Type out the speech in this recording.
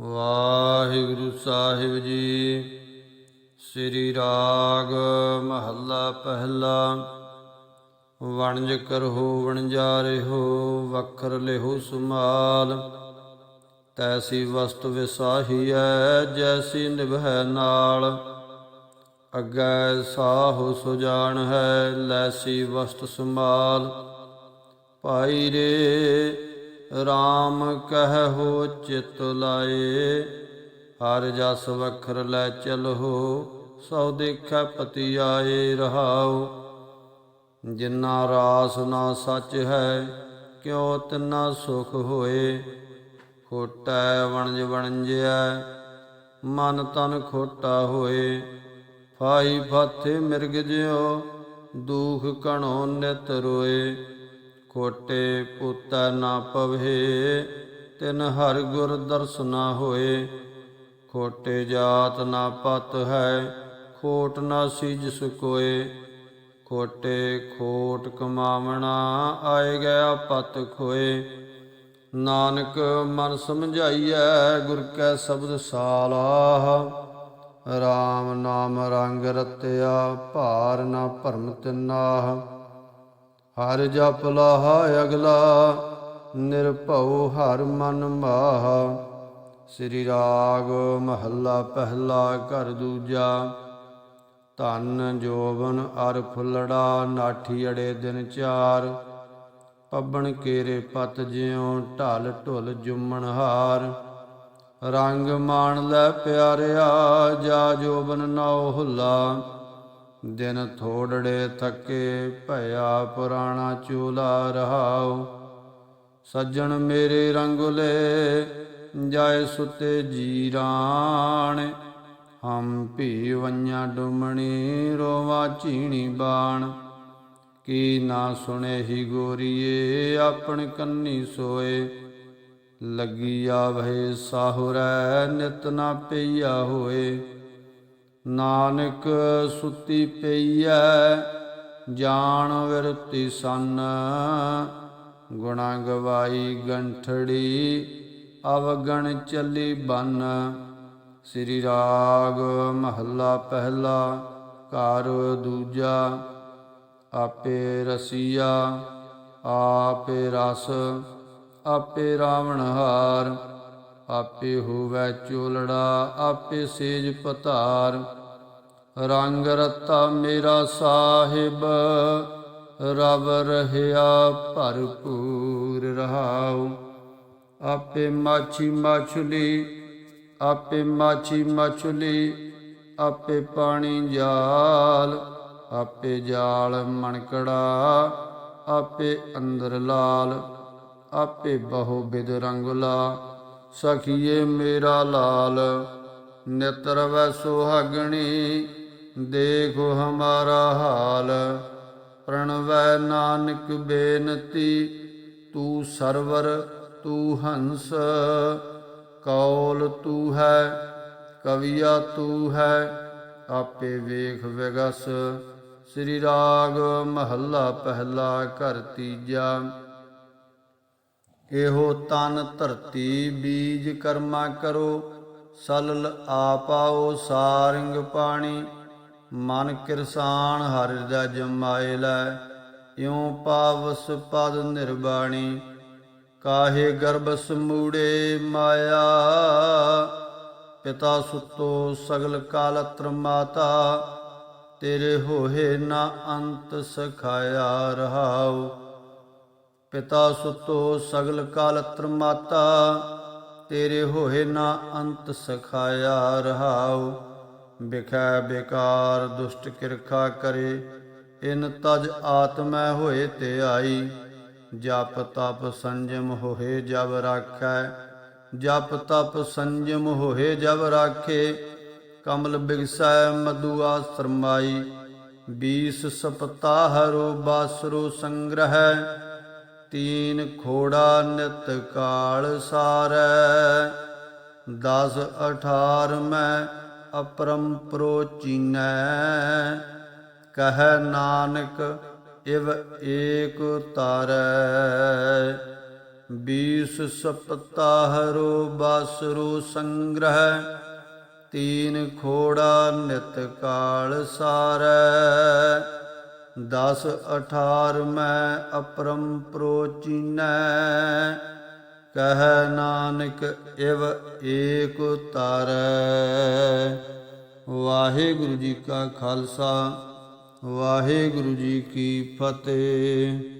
ਵਾਹਿਗੁਰੂ ਸਾਹਿਬ ਜੀ, ਸ੍ਰੀ ਰਾਗ ਮਹੱਲਾ ਪਹਿਲਾ। ਵਣਜ ਕਰਹੁ ਵਣਜਾਰਿਹੁ ਵਖਰ ਲਿਹੁ ਸੁਮਾਲ ਤੈਸੀ ਵਸਤ ਵਿਸਾਹੀਐ, ਜੈਸੀ ਨਿਭੈ ਨਾਲ। ਅੱਗੇ ਸਾਹੁ ਸੁਜਾਨ ਹੈ ਲੈਸੀ ਵਸਤ ਸੁਮਾਲ ਭਾਈ ਰੇ RAM ਕਹਿਓ ਚਿਤ ਲਾਏ, ਹਰ ਜਸ ਵਖਰ ਲੈ ਚਲਹੁ, ਸੋ ਦੇਖੈ ਪਤੀ ਆਏ ਰਹਾਉ। ਜਿਨਾ ਰਾਸ ਨਾ ਸੱਚ ਹੈ, ਕਿਉ ਤਿਨਾ ਸੁਖ ਹੋਏ। ਖੋਟੈ ਵਣਜ ਵਣਜਿਆ ਮਨ ਤਨ ਖੋਟਾ ਹੋਏ। ਫਾਈ ਫਾਥੇ ਮਿਰਗ ਜਿਉ, ਦੁਖ ਕਣੋ ਨਿਤ ਰੋਏ। ਖੋਟੇ ਪੁੱਤੈ ਨਾ ਪਵੇ, ਤਿਨ ਹਰ ਗੁਰ ਦਰਸਨਾ ਹੋਏ। ਖੋਟੇ ਜਾਤ ਨਾ ਪਤ ਹੈ, ਖੋਟ ਨਾ ਸਿਜ ਕੋਏ। ਖੋਟੇ ਖੋਟ ਕਮਾਵਣਾ ਆਏ ਗਿਆ ਪਤ ਖੋਏ। ਨਾਨਕ ਮਨ ਸਮਝਾਈਐ, ਗੁਰ ਕੈ ਸ਼ਬਦ ਸਾਲਾਹ RAM ਨਾਮ ਰੰਗ ਰਤਿਆ, ਭਾਰ ਨਾ ਭਰਮ ਤਿਨਾਹ ਹਰ ਜਪ ਲਾਹਾ ਅਗਲਾ, ਨਿਰਭਉ ਹਰ ਮਨ ਮਾਹ। ਸ੍ਰੀ ਰਾਗ ਮਹੱਲਾ ਪਹਿਲਾ ਘਰ ਦੂਜਾ, ਧਨ ਜੋਬਨ ਅਰ ਫੁੱਲੜਾ ਨਾਠੀ ਅੜੇ ਦਿਨ ਚਾਰ। ਪੱਬਣ ਕੇਰੇ ਪਤ ਜਿਉ ਢਲ ਢੁਲ ਜੁਮਣ ਹਾਰ। ਰੰਗ ਮਾਣ ਲੈ ਪਿਆਰਿਆ, ਜਾ ਜੋਬਨ ਨਾਉ ਹੁਲਾ। ਦਿਨ ਥੋੜੜੇ ਥੱਕੇ ਭਇਆ ਪੁਰਾਣਾ ਚੂਲਾ ਰਹਾਉ, ਸੱਜਣ ਮੇਰੇ ਰੰਗੁਲੇ ਜਾਏ ਸੁਤੇ ਜੀਰਾਣ। ਹਮ ਭੀ ਵੰਨਿਆ ਡੁਮਣੀ ਰੋਵਾ ਚੀਣੀ ਬਾਣ। ਕੀ ਨਾ ਸੁਣੇ ਹੀ ਗੋਰੀਏ, ਆਪਣ ਕੰਨੀ ਸੋਏ। ਲੱਗੀ ਆਵੇ ਸਾਹੁਰੈ, ਨਿਤ ਨਾ ਪਈਆ ਹੋਏ। ਨਾਨਕ ਸੁਤੀ ਪਈਐ, ਜਾਣ ਵਿਰਤੀ ਸੰਨ। ਗੁਣਾ ਗਵਾਈ ਗੰਠੜੀ, ਅਵਗਣ ਚੱਲੀ ਬੰਨ। ਸ੍ਰੀ ਰਾਗ ਮਹੱਲਾ ਪਹਿਲਾ, ਘਰ ਦੂਜਾ, ਆਪੇ ਰਸੀਆ, ਆਪੇ ਰਸ, ਆਪੇ ਰਾਵਣ ਹਾਰ। ਆਪੇ ਹੋਵੇ ਚੋਲੜਾ, ਆਪੇ ਸੇਜ ਪਤਾਰ। ਰੰਗ ਰਤਾ ਮੇਰਾ ਸਾਹਿਬ, ਰਵ ਰਹਿਆ ਭਰਪੂਰ ਰਹਾਉ। ਆਪੇ ਮਾਛੀ ਮਾਛੁਲੀ, ਆਪੇ ਮਾਛੀ ਮਾਛੁਲੀ, ਆਪੇ ਪਾਣੀ ਜਾਲ, ਆਪੇ ਜਾਲ ਮਣਕੜਾ, ਆਪੇ ਅੰਦਰ ਲਾਲ, ਆਪੇ ਬਹੁ ਬਿਦ ਰੰਗਲਾ। ਸਖੀਏ ਮੇਰਾ ਲਾਲ ਨਿਤਰ ਵੈ ਸੁਹਾਗਣੀ ਦੇਖੋ ਹਮਾਰਾ ਹਾਲ। ਪ੍ਰਣਵੈ ਨਾਨਕ ਬੇਨਤੀ, ਤੂੰ ਸਰਵਰ, ਤੂੰ ਹੰਸ। ਕੌਲ ਤੂੰ ਹੈ, ਕਵੀਆ ਤੂੰ ਹੈ, ਆਪੇ ਵੇਖ ਵਿਗਸ। ਸ੍ਰੀ ਰਾਗ ਮਹੱਲਾ ਪਹਿਲਾ ਘਰ ਤੀਜਾ। ਇਹੋ ਤਨ ਧਰਤੀ ਬੀਜ ਕਰਮਾ ਕਰੋ, ਸਲਲ ਆਪਾਓ ਸਾਰਿੰਗ ਪਾਣੀ। ਮਨ ਕਿਰਸਾਨ ਹਰਿ ਦਾ ਜਮਾਏ ਲੈ, ਇਉ ਪਾਵਸ ਪਦ ਨਿਰਬਾਣੀ, ਕਾਹੇ ਗਰਭ ਸਮੂੜੇ ਮਾਇਆ। ਪਿਤਾ ਸੁਤੋ ਸਗਲ ਕਾਲਤਰ ਮਾਤਾ, ਤੇਰੇ ਹੋਏ ਨਾ ਅੰਤ ਸਖਾਇਆ ਰਹਾਉ। ਪਿਤਾ ਸੁਤੋ ਸਗਲ ਕਾਲਤਰ ਮਾਤਾ, ਤੇਰੇ ਹੋਏ ਨਾ ਅੰਤ ਸਖਾਇਆ ਰਹਾਉ। ਬਿਖੈ ਬੇਕਾਰ ਦੁਸ਼ਟ ਕਿਰਖਾ ਕਰੇ, ਇਨ ਤਜ ਆਤਮੈ ਹੋਏ ਤੇ ਆਈ। ਜਪ ਤਪ ਸੰਜਮ ਹੋਏ ਜਬ ਰਾਖੈ, ਜਪ ਤਪ ਸੰਜਮ ਹੋਏ ਜਬ ਰਾਖੇ। ਕਮਲ ਬਿਗਸੈ ਮਧੂ ਆਸਰਮਾਈ 20 ਸਪਤਾਹਰੋ ਬਾਸਰੋ ਸੰਗ੍ਰਹਿ। ਤੀਨ ਖੋੜਾ ਨਿਤ ਕਾਲ ਸਾਰੈ 10 18 ਮੈਂ ਅਪਰੰਪਰੋ ਚੀਨੈ ਕਹੈ ਨਾਨਕ ਇਵ ਏਕ ਤਾਰੈ बीस सप्ताहरो बासरो संग्रह ਤੀਨ ਖੋੜਾ ਨਿਤ ਕਾਲ ਸਾਰੈ ਦਸ ਅਠਾਰ ਮੈਂ ਅਪਰਮ ਪ੍ਰੋਚੀਨੈ ਕਹਿ ਨਾਨਕ ਇਵ ਏਕ ਤਾਰੈ। ਵਾਹਿਗੁਰੂ ਜੀ ਕਾ ਖਾਲਸਾ ਵਾਹਿਗੁਰੂ ਜੀ ਕੀ ਫਤਿਹ।